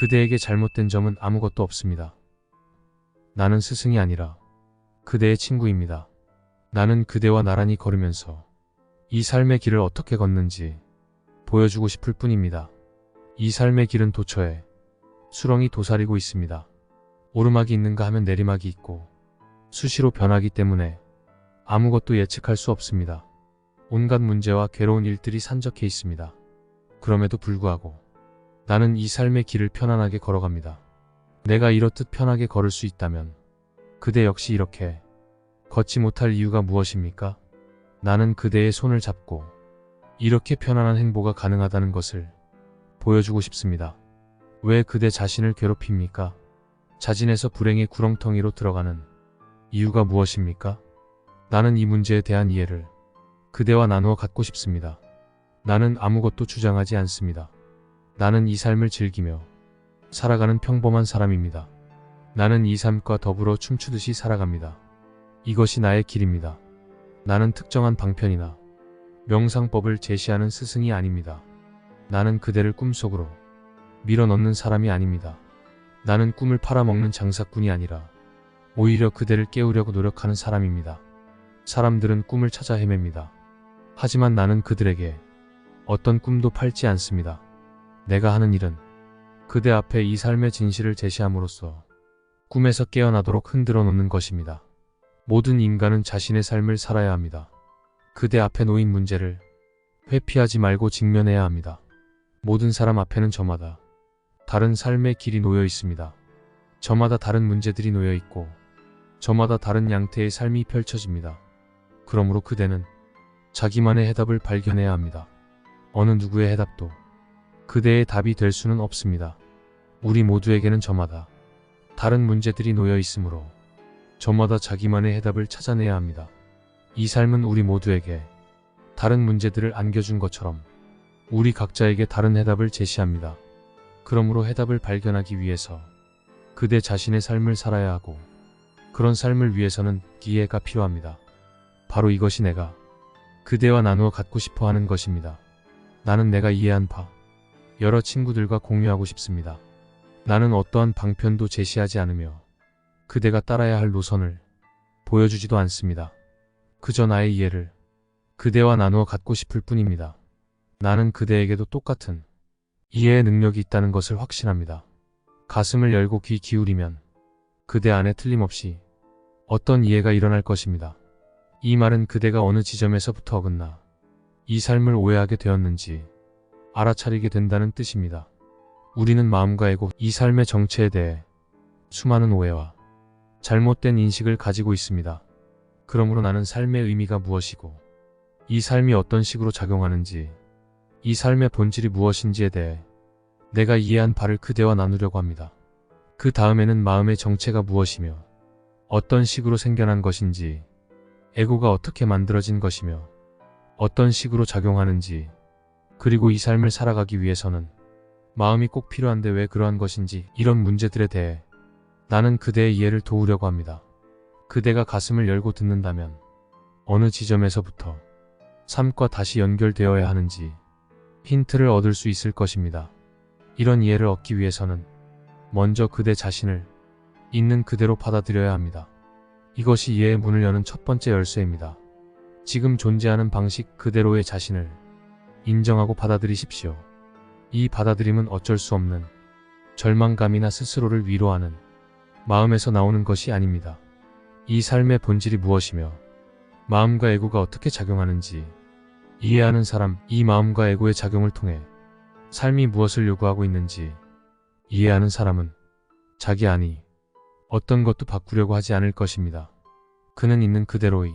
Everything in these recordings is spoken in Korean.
그대에게 잘못된 점은 아무것도 없습니다. 나는 스승이 아니라 그대의 친구입니다. 나는 그대와 나란히 걸으면서 이 삶의 길을 어떻게 걷는지 보여주고 싶을 뿐입니다. 이 삶의 길은 도처에 수렁이 도사리고 있습니다. 오르막이 있는가 하면 내리막이 있고 수시로 변하기 때문에 아무것도 예측할 수 없습니다. 온갖 문제와 괴로운 일들이 산적해 있습니다. 그럼에도 불구하고 나는 이 삶의 길을 편안하게 걸어갑니다. 내가 이렇듯 편하게 걸을 수 있다면 그대 역시 이렇게 걷지 못할 이유가 무엇입니까? 나는 그대의 손을 잡고 이렇게 편안한 행보가 가능하다는 것을 보여주고 싶습니다. 왜 그대 자신을 괴롭힙니까? 자진해서 불행의 구렁텅이로 들어가는 이유가 무엇입니까? 나는 이 문제에 대한 이해를 그대와 나누어 갖고 싶습니다. 나는 아무것도 주장하지 않습니다. 나는 이 삶을 즐기며 살아가는 평범한 사람입니다. 나는 이 삶과 더불어 춤추듯이 살아갑니다. 이것이 나의 길입니다. 나는 특정한 방편이나 명상법을 제시하는 스승이 아닙니다. 나는 그대를 꿈속으로 밀어넣는 사람이 아닙니다. 나는 꿈을 팔아먹는 장사꾼이 아니라 오히려 그대를 깨우려고 노력하는 사람입니다. 사람들은 꿈을 찾아 헤맵니다. 하지만 나는 그들에게 어떤 꿈도 팔지 않습니다. 내가 하는 일은 그대 앞에 이 삶의 진실을 제시함으로써 꿈에서 깨어나도록 흔들어 놓는 것입니다. 모든 인간은 자신의 삶을 살아야 합니다. 그대 앞에 놓인 문제를 회피하지 말고 직면해야 합니다. 모든 사람 앞에는 저마다 다른 삶의 길이 놓여 있습니다. 저마다 다른 문제들이 놓여 있고 저마다 다른 양태의 삶이 펼쳐집니다. 그러므로 그대는 자기만의 해답을 발견해야 합니다. 어느 누구의 해답도 그대의 답이 될 수는 없습니다. 우리 모두에게는 저마다 다른 문제들이 놓여 있으므로 저마다 자기만의 해답을 찾아내야 합니다. 이 삶은 우리 모두에게 다른 문제들을 안겨준 것처럼 우리 각자에게 다른 해답을 제시합니다. 그러므로 해답을 발견하기 위해서 그대 자신의 삶을 살아야 하고 그런 삶을 위해서는 기회가 필요합니다. 바로 이것이 내가 그대와 나누어 갖고 싶어 하는 것입니다. 나는 내가 이해한 바 여러 친구들과 공유하고 싶습니다. 나는 어떠한 방편도 제시하지 않으며 그대가 따라야 할 노선을 보여주지도 않습니다. 그저 나의 이해를 그대와 나누어 갖고 싶을 뿐입니다. 나는 그대에게도 똑같은 이해의 능력이 있다는 것을 확신합니다. 가슴을 열고 귀 기울이면 그대 안에 틀림없이 어떤 이해가 일어날 것입니다. 이 말은 그대가 어느 지점에서부터 어긋나 이 삶을 오해하게 되었는지 알아차리게 된다는 뜻입니다. 우리는 마음과 애고 이 삶의 정체에 대해 수많은 오해와 잘못된 인식을 가지고 있습니다. 그러므로 나는 삶의 의미가 무엇이고 이 삶이 어떤 식으로 작용하는지 이 삶의 본질이 무엇인지에 대해 내가 이해한 바를 그대와 나누려고 합니다. 그 다음에는 마음의 정체가 무엇이며 어떤 식으로 생겨난 것인지 에고가 어떻게 만들어진 것이며 어떤 식으로 작용하는지 그리고 이 삶을 살아가기 위해서는 마음이 꼭 필요한데 왜 그러한 것인지 이런 문제들에 대해 나는 그대의 이해를 도우려고 합니다. 그대가 가슴을 열고 듣는다면 어느 지점에서부터 삶과 다시 연결되어야 하는지 힌트를 얻을 수 있을 것입니다. 이런 이해를 얻기 위해서는 먼저 그대 자신을 있는 그대로 받아들여야 합니다. 이것이 이해의 문을 여는 첫 번째 열쇠입니다. 지금 존재하는 방식 그대로의 자신을 인정하고 받아들이십시오. 이 받아들임은 어쩔 수 없는 절망감이나 스스로를 위로하는 마음에서 나오는 것이 아닙니다. 이 삶의 본질이 무엇이며 마음과 애고가 어떻게 작용하는지 이해하는 사람, 이 마음과 애고의 작용을 통해 삶이 무엇을 요구하고 있는지 이해하는 사람은 자기 안이 어떤 것도 바꾸려고 하지 않을 것입니다. 그는 있는 그대로의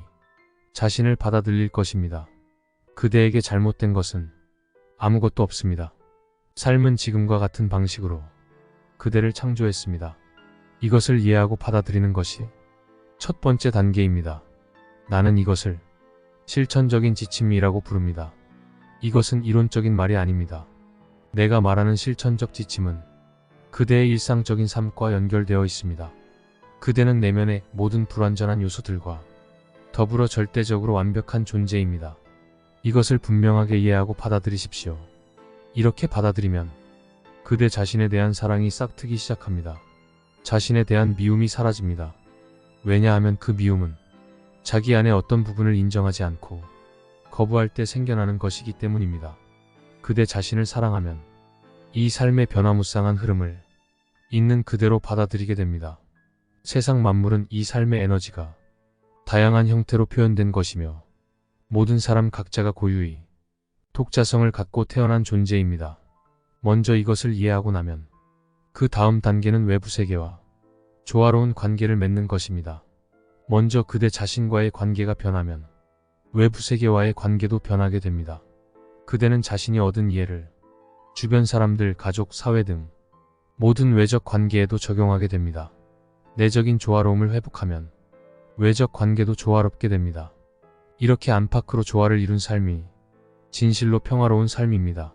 자신을 받아들일 것입니다. 그대에게 잘못된 것은 아무것도 없습니다. 삶은 지금과 같은 방식으로 그대를 창조했습니다. 이것을 이해하고 받아들이는 것이 첫 번째 단계입니다. 나는 이것을 실천적인 지침이라고 부릅니다. 이것은 이론적인 말이 아닙니다. 내가 말하는 실천적 지침은 그대의 일상적인 삶과 연결되어 있습니다. 그대는 내면의 모든 불완전한 요소들과 더불어 절대적으로 완벽한 존재입니다. 이것을 분명하게 이해하고 받아들이십시오. 이렇게 받아들이면 그대 자신에 대한 사랑이 싹트기 시작합니다. 자신에 대한 미움이 사라집니다. 왜냐하면 그 미움은 자기 안에 어떤 부분을 인정하지 않고 거부할 때 생겨나는 것이기 때문입니다. 그대 자신을 사랑하면 이 삶의 변화무쌍한 흐름을 있는 그대로 받아들이게 됩니다. 세상 만물은 이 삶의 에너지가 다양한 형태로 표현된 것이며 모든 사람 각자가 고유히 독자성을 갖고 태어난 존재입니다. 먼저 이것을 이해하고 나면 그 다음 단계는 외부 세계와 조화로운 관계를 맺는 것입니다. 먼저 그대 자신과의 관계가 변하면 외부 세계와의 관계도 변하게 됩니다. 그대는 자신이 얻은 이해를 주변 사람들, 가족, 사회 등 모든 외적 관계에도 적용하게 됩니다. 내적인 조화로움을 회복하면 외적 관계도 조화롭게 됩니다. 이렇게 안팎으로 조화를 이룬 삶이 진실로 평화로운 삶입니다.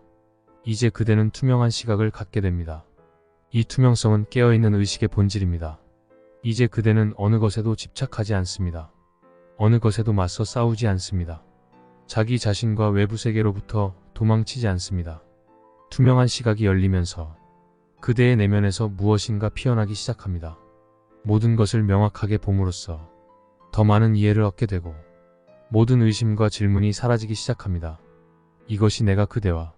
이제 그대는 투명한 시각을 갖게 됩니다. 이 투명성은 깨어있는 의식의 본질입니다. 이제 그대는 어느 것에도 집착하지 않습니다. 어느 것에도 맞서 싸우지 않습니다. 자기 자신과 외부 세계로부터 도망치지 않습니다. 투명한 시각이 열리면서 그대의 내면에서 무엇인가 피어나기 시작합니다. 모든 것을 명확하게 봄으로써 더 많은 이해를 얻게 되고 모든 의심과 질문이 사라지기 시작합니다. 이것이 내가 그대와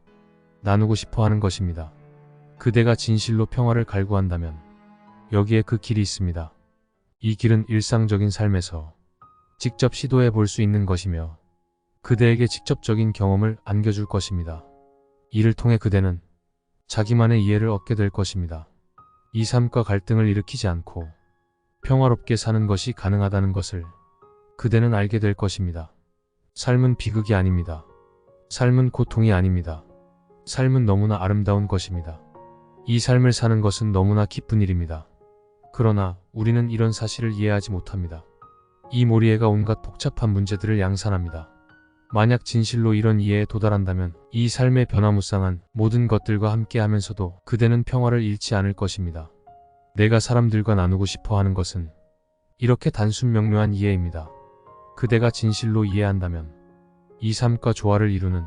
나누고 싶어 하는 것입니다. 그대가 진실로 평화를 갈구한다면 여기에 그 길이 있습니다. 이 길은 일상적인 삶에서 직접 시도해 볼 수 있는 것이며 그대에게 직접적인 경험을 안겨줄 것입니다. 이를 통해 그대는 자기만의 이해를 얻게 될 것입니다. 이 삶과 갈등을 일으키지 않고 평화롭게 사는 것이 가능하다는 것을 그대는 알게 될 것입니다. 삶은 비극이 아닙니다. 삶은 고통이 아닙니다. 삶은 너무나 아름다운 것입니다. 이 삶을 사는 것은 너무나 기쁜 일입니다. 그러나 우리는 이런 사실을 이해하지 못합니다. 이 모리에가 온갖 복잡한 문제들을 양산합니다. 만약 진실로 이런 이해에 도달한다면 이 삶의 변화무쌍한 모든 것들과 함께 하면서도 그대는 평화를 잃지 않을 것입니다. 내가 사람들과 나누고 싶어 하는 것은 이렇게 단순 명료한 이해입니다. 그대가 진실로 이해한다면 이 삶과 조화를 이루는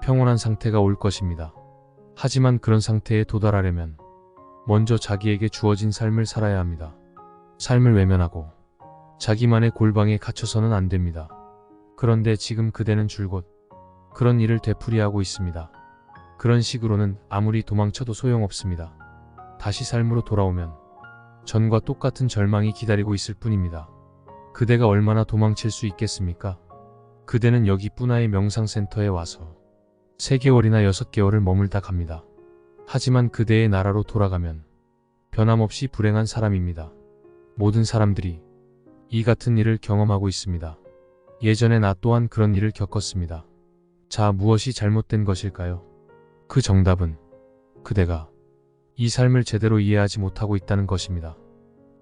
평온한 상태가 올 것입니다. 하지만 그런 상태에 도달하려면 먼저 자기에게 주어진 삶을 살아야 합니다. 삶을 외면하고 자기만의 골방에 갇혀서는 안 됩니다. 그런데 지금 그대는 줄곧 그런 일을 되풀이하고 있습니다. 그런 식으로는 아무리 도망쳐도 소용없습니다. 다시 삶으로 돌아오면 전과 똑같은 절망이 기다리고 있을 뿐입니다. 그대가 얼마나 도망칠 수 있겠습니까? 그대는 여기 뿌나의 명상센터에 와서 3개월이나 6개월을 머물다 갑니다. 하지만 그대의 나라로 돌아가면 변함없이 불행한 사람입니다. 모든 사람들이 이 같은 일을 경험하고 있습니다. 예전에 나 또한 그런 일을 겪었습니다. 자, 무엇이 잘못된 것일까요? 그 정답은 그대가 이 삶을 제대로 이해하지 못하고 있다는 것입니다.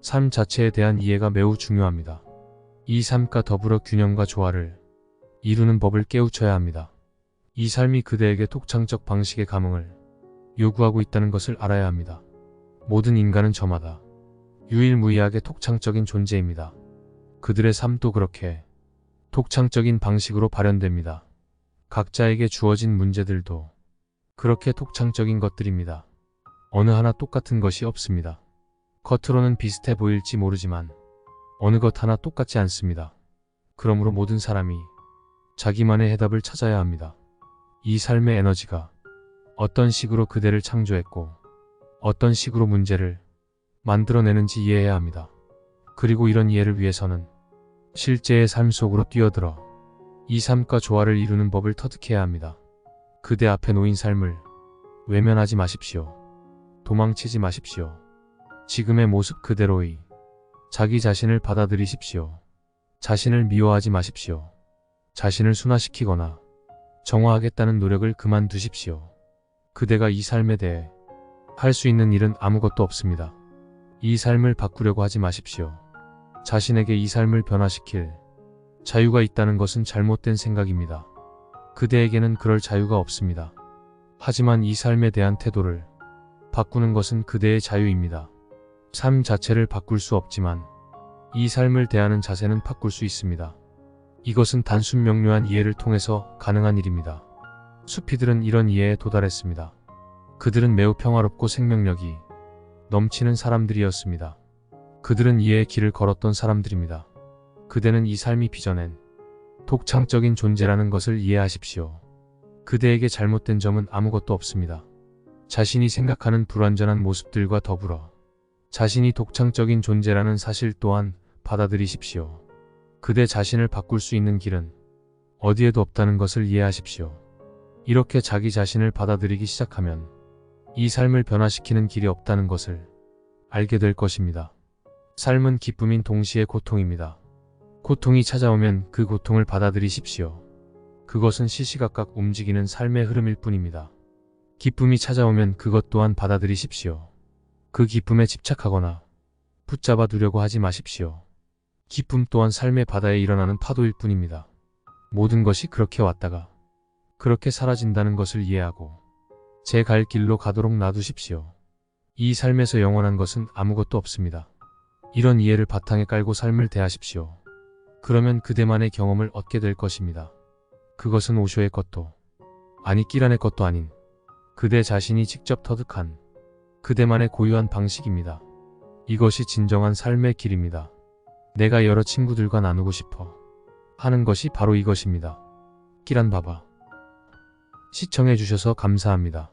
삶 자체에 대한 이해가 매우 중요합니다. 이 삶과 더불어 균형과 조화를 이루는 법을 깨우쳐야 합니다. 이 삶이 그대에게 독창적 방식의 감흥을 요구하고 있다는 것을 알아야 합니다. 모든 인간은 저마다 유일무이하게 독창적인 존재입니다. 그들의 삶도 그렇게 독창적인 방식으로 발현됩니다. 각자에게 주어진 문제들도 그렇게 독창적인 것들입니다. 어느 하나 똑같은 것이 없습니다. 겉으로는 비슷해 보일지 모르지만 어느 것 하나 똑같지 않습니다. 그러므로 모든 사람이 자기만의 해답을 찾아야 합니다. 이 삶의 에너지가 어떤 식으로 그대를 창조했고 어떤 식으로 문제를 만들어내는지 이해해야 합니다. 그리고 이런 이해를 위해서는 실제의 삶 속으로 뛰어들어 이 삶과 조화를 이루는 법을 터득해야 합니다. 그대 앞에 놓인 삶을 외면하지 마십시오. 도망치지 마십시오. 지금의 모습 그대로의 자기 자신을 받아들이십시오. 자신을 미워하지 마십시오. 자신을 순화시키거나 정화하겠다는 노력을 그만두십시오. 그대가 이 삶에 대해 할 수 있는 일은 아무것도 없습니다. 이 삶을 바꾸려고 하지 마십시오. 자신에게 이 삶을 변화시킬 자유가 있다는 것은 잘못된 생각입니다. 그대에게는 그럴 자유가 없습니다. 하지만 이 삶에 대한 태도를 바꾸는 것은 그대의 자유입니다. 삶 자체를 바꿀 수 없지만 이 삶을 대하는 자세는 바꿀 수 있습니다. 이것은 단순 명료한 이해를 통해서 가능한 일입니다. 수피들은 이런 이해에 도달했습니다. 그들은 매우 평화롭고 생명력이 넘치는 사람들이었습니다. 그들은 이해의 길을 걸었던 사람들입니다. 그대는 이 삶이 빚어낸 독창적인 존재라는 것을 이해하십시오. 그대에게 잘못된 점은 아무것도 없습니다. 자신이 생각하는 불완전한 모습들과 더불어 자신이 독창적인 존재라는 사실 또한 받아들이십시오. 그대 자신을 바꿀 수 있는 길은 어디에도 없다는 것을 이해하십시오. 이렇게 자기 자신을 받아들이기 시작하면 이 삶을 변화시키는 길이 없다는 것을 알게 될 것입니다. 삶은 기쁨인 동시에 고통입니다. 고통이 찾아오면 그 고통을 받아들이십시오. 그것은 시시각각 움직이는 삶의 흐름일 뿐입니다. 기쁨이 찾아오면 그것 또한 받아들이십시오. 그 기쁨에 집착하거나 붙잡아 두려고 하지 마십시오. 기쁨 또한 삶의 바다에 일어나는 파도일 뿐입니다. 모든 것이 그렇게 왔다가 그렇게 사라진다는 것을 이해하고 제 갈 길로 가도록 놔두십시오. 이 삶에서 영원한 것은 아무것도 없습니다. 이런 이해를 바탕에 깔고 삶을 대하십시오. 그러면 그대만의 경험을 얻게 될 것입니다. 그것은 오쇼의 것도 아니 끼란의 것도 아닌 그대 자신이 직접 터득한 그대만의 고유한 방식입니다. 이것이 진정한 삶의 길입니다. 내가 여러 친구들과 나누고 싶어 하는 것이 바로 이것입니다. 끼란 바바 시청해주셔서 감사합니다.